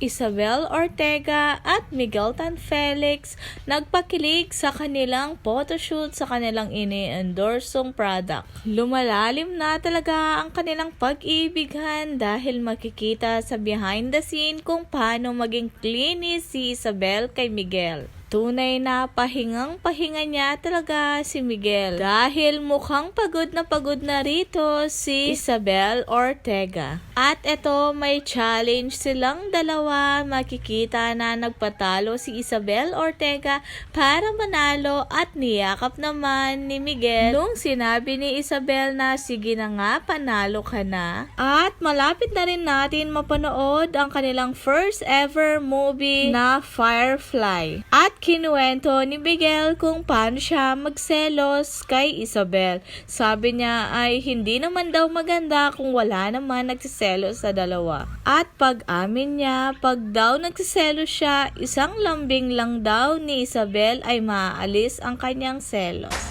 Isabel Ortega at Miguel Tan Felix nagpakilig sa kanilang photoshoot sa kanilang ini-endorsong product. Lumalalim na talaga ang kanilang pag-ibigan dahil makikita sa behind the scene kung paano maging klinis si Isabel kay Miguel. Tunay na pahingang pahinga niya talaga si Miguel dahil mukhang pagod na pagod na rito si Isabel Ortega. At eto may challenge silang dalawa makikita na nagpatalo si Isabel Ortega para manalo at niyakap naman ni Miguel nung sinabi ni Isabel na sige na nga panalo ka na. At malapit na rin natin mapanood ang kanilang first ever movie na Firefly. At kinuwento ni Miguel kung paano siya magselos kay Isabel. Sabi niya ay hindi naman daw maganda kung wala naman nagsiselos sa dalawa. At pag amin niya, pag daw nagsiselos siya, isang lambing lang daw ni Isabel ay maaalis ang kanyang selos.